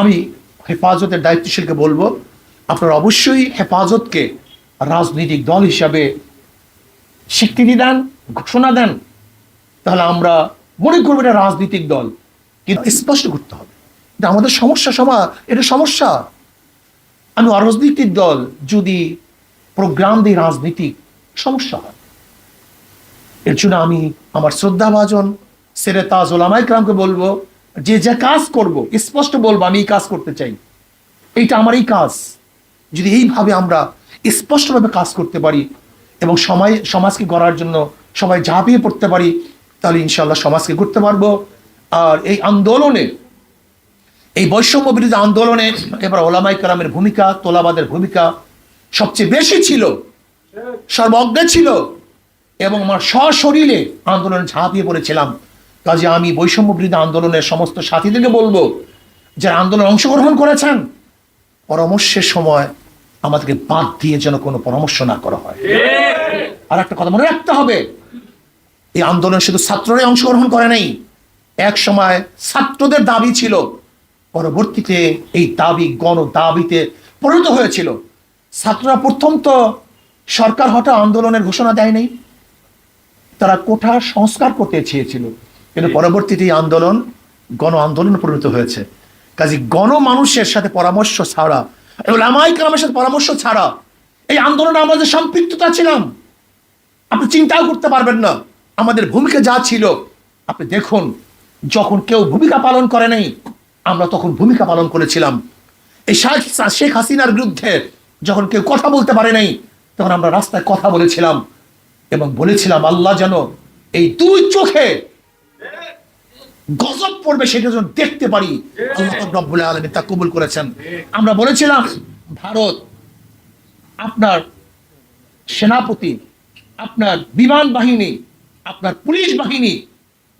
আমি হেফাজতের দায়িত্বশীলকে বলব, আপনারা অবশ্যই হেফাজতকে রাজনৈতিক দল হিসাবে স্বীকৃতি দেন, ঘোষণা দেন। তাহলে আমরা মনে করব এটা রাজনৈতিক দল, কিন্তু স্পষ্ট করতে হবে। এটা আমাদের সমস্যা সমা এটা সমস্যা। আমি অরাজনৈতিক দল যদি প্রোগ্রাম দিই রাজনীতিক সমস্যা হয়, এর জন্য আমি আমার শ্রদ্ধাভাজন সেরে তাজ ওলামাই ক্রামকে বলব যে যে কাজ করব, স্পষ্ট বলব, আমি এই কাজ করতে চাই। এইটা আমার এই কাজ। যদি এইভাবে আমরা স্পষ্টভাবে কাজ করতে পারি এবং সময়, সমাজকে গড়ার জন্য সবাই ঝাঁপিয়ে পড়তে পারি, তাহলে ইনশাল্লাহ সমাজকে করতে পারব। আর এই আন্দোলনে, এই বৈষম্য বিরোধী আন্দোলনে এবার ওলামাই কালামের ভূমিকা, তোলাবাদের ভূমিকা সবচেয়ে বেশি ছিল, সর্বজ্ঞ ছিল এবং আমার সশরীরে আন্দোলনে ঝাঁপিয়ে পড়েছিলাম। কাজে আমি বৈষম্য বিরোধী আন্দোলনের সমস্ত সাথীদেরকে বলব যারা আন্দোলনে অংশগ্রহণ করেছেন পরামর্শের সময় আমাদেরকে বাদ দিয়ে যেন কোনো পরামর্শ না করা হয়। আর একটা কথা মনে রাখতে হবে এই আন্দোলন শুধু ছাত্ররাই অংশগ্রহণ করে নাই এক সময় ছাত্রদের দাবি ছিল পরবর্তীতে এই দাবি গণ দাবিতে পরিণত হয়েছিল। ছাত্ররা প্রথম তো সরকার হঠাৎ আন্দোলনের ঘোষণা দেয়নি তারা কোঠা সংস্কার করতে চেয়েছিল। কিন্তু পরবর্তীতে এই আন্দোলন গণ আন্দোলনে পরিণত হয়েছে। কাজে গণ মানুষের সাথে পরামর্শ ছাড়া এবং আমাই কালামের সাথে পরামর্শ ছাড়া এই আন্দোলনে আমাদের সম্পৃক্ততা ছিলাম আপনি চিন্তাও করতে পারবেন না। আমাদের ভূমিকা যা ছিল আপনি দেখুন যখন কেউ ভূমিকা পালন করে নাই আমরা তখন ভূমিকা পালন করেছিলাম। এই শেখ হাসিনার বিরুদ্ধে যখন কেউ কথা বলতে পারে নাই তখন আমরা রাস্তায় কথা বলেছিলাম এবং বলেছিলাম আল্লাহ যেন এই দুই চোখে গজব পড়বে সেটা যেন দেখতে পারি। আল্লাহ রব্বুল আলামিন তা কবুল করেছেন। আমরা বলেছিলাম ভারত আপনার সেনাপতি আপনার বিমান বাহিনী আপনার পুলিশ বাহিনী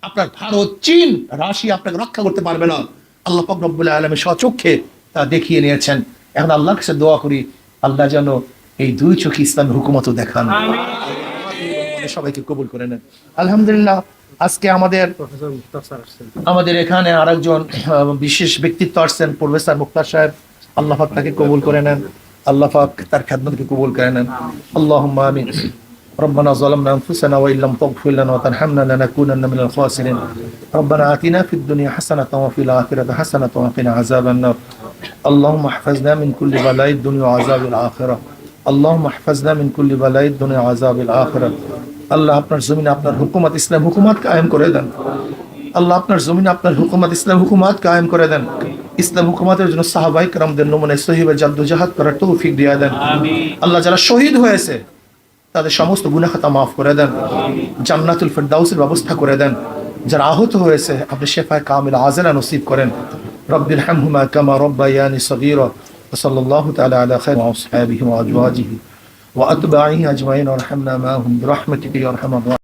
আপনার ভারত চীন রাশিয়া আপনাকে রক্ষা করতে পারবে না। আল্লাহ পাক রব্বুল আলমের স্বচক্ষে তা দেখিয়ে নিয়েছেন। এখন আল্লাহর কাছে দোয়া করি আল্লাহ যেন এই দুই চোখে ইসলামী হুকুমতও দেখান। সবাইকে কবুল করে নেন। আলহামদুলিল্লাহ আজকে আমাদের প্রফেসর মুক্তার স্যার আসছেন আমাদের এখানে আরেকজন আহ, বিশেষ ব্যক্তিত্ব আসছেন প্রফেসর মুক্তার সাহেব আল্লাহ পাক তাকে কবুল করে নেন আল্লাহ পাক তার খ্যাতমতকে কবুল করে নেন আল্লাহুম্মা আমিন ربنا ظلمنا انفسنا وان لم تغفر لنا وترحمنا لنكونن من الخاسرين ربنا آتنا في الدنيا حسنة وفي الآخرة حسنة وقنا عذاب النار اللهم احفظنا من كل بلاء الدنيا وعذاب الآخرة اللهم احفظنا من كل بلاء الدنيا وعذاب الآخرة আল্লাহ আপনার জমিনে আপনার হুকুমত ইসলাম হুকুমত কায়েম করে দেন আল্লাহ আপনার জমিনে আপনার হুকুমত ইসলাম হুকুমাত কায়েম করে দেন ইসলাম হুকুমাতের জন্য সাহাবাই কারামদের নমুনে সহিবে জাদ্দুজাহাদ করার তৌফিক দিয়ে দেন আল্লাহ যারা শহীদ হয়েছে তাদের সমস্ত গুনাহ খাতা মাফ করে দেন জান্নাতুল ফেরদাউসের ব্যবস্থা করে দেন যারা আহত হয়েছে আপনি শেফায় কামিল আজেরা নসিব করেন রব্বির হামহুমা কামা রব্বায়ানি সগীরা وصلى الله تعالى على خير وأصحابه وأزواجه وأتباعه أجمعين وارحمنا معهم برحمتك يا أرحم الراحمين.